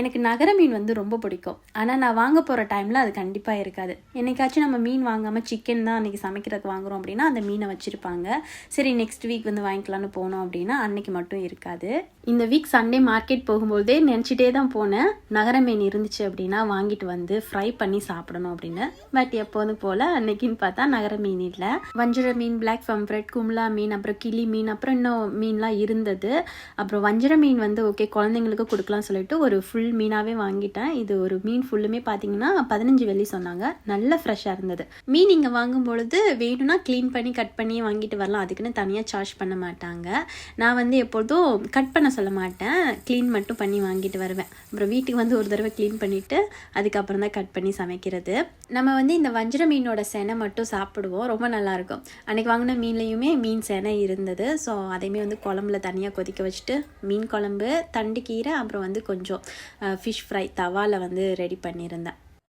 எனக்கு நகர மீன் வந்து ரொம்ப பிடிக்கும். ஆனால் நான் வாங்க போகிற டைமில் அது கண்டிப்பாக இருக்காது. என்னைக்காச்சும் நம்ம மீன் வாங்காமல் சிக்கன் தான் அன்றைக்கி சமைக்கிறதுக்கு வாங்குறோம் அப்படின்னா அந்த மீனை வச்சுருப்பாங்க. சரி நெக்ஸ்ட் வீக் வந்து வாங்கிக்கலான்னு போனோம் அப்படின்னா அன்னைக்கு மட்டும் இருக்காது. இந்த வீக் சண்டே மார்க்கெட் போகும்போதே நினச்சிட்டே தான் போனேன். நகர மீன் இருந்துச்சு அப்படின்னா வாங்கிட்டு வந்து ஃப்ரை பண்ணி சாப்பிடணும் அப்படின்னு. பட் எப்போதும் போல் அன்னைக்குன்னு பார்த்தா நகர மீன் இல்லை. வஞ்சிர மீன் பிளாக் ஃபம்ப்ரெட் கும்லா மீன் அப்புறம் கிளி மீன் அப்புறம் இன்னும் மீன்லாம் இருந்தது. அப்புறம் வஞ்சிர மீன் வந்து ஓகே குழந்தைங்களுக்கு கொடுக்கலாம் சொல்லிட்டு ஒரு ஃபுல் ஃபுல் மீனாகவே வாங்கிட்டேன். இது ஒரு மீன் ஃபுல்லுமே பார்த்தீங்கன்னா பதினஞ்சு வெள்ளி சொன்னாங்க. நல்ல ஃப்ரெஷ்ஷாக இருந்தது. மீன் இங்கே வாங்கும் பொழுது வேணும்னா க்ளீன் பண்ணி கட் பண்ணி வாங்கிட்டு வரலாம். அதுக்குன்னு தனியாக சார்ஜ் பண்ண மாட்டாங்க. நான் வந்து எப்பொழுதும் கட் பண்ண சொல்ல மாட்டேன். க்ளீன் மட்டும் பண்ணி வாங்கிட்டு வருவேன். அப்புறம் வீட்டுக்கு வந்து ஒரு தடவை க்ளீன் பண்ணிவிட்டு அதுக்கப்புறம் தான் கட் பண்ணி சமைக்கிறது. நம்ம வந்து இந்த வஞ்சிர மீனோட செனை மட்டும் சாப்பிடுவோம். ரொம்ப நல்லாயிருக்கும் அன்றைக்கி வாங்கின மீன்லேயுமே மீன் செனை இருந்தது. ஸோ அதையுமே வந்து குழம்புல தனியாக கொதிக்க வச்சுட்டு மீன் குழம்பு தண்டு கீரை அப்புறம் வந்து கொஞ்சம் ஃபிஷ் ஃப்ரை தவாவில் வந்து ரெடி பண்ணியிருந்தேன்.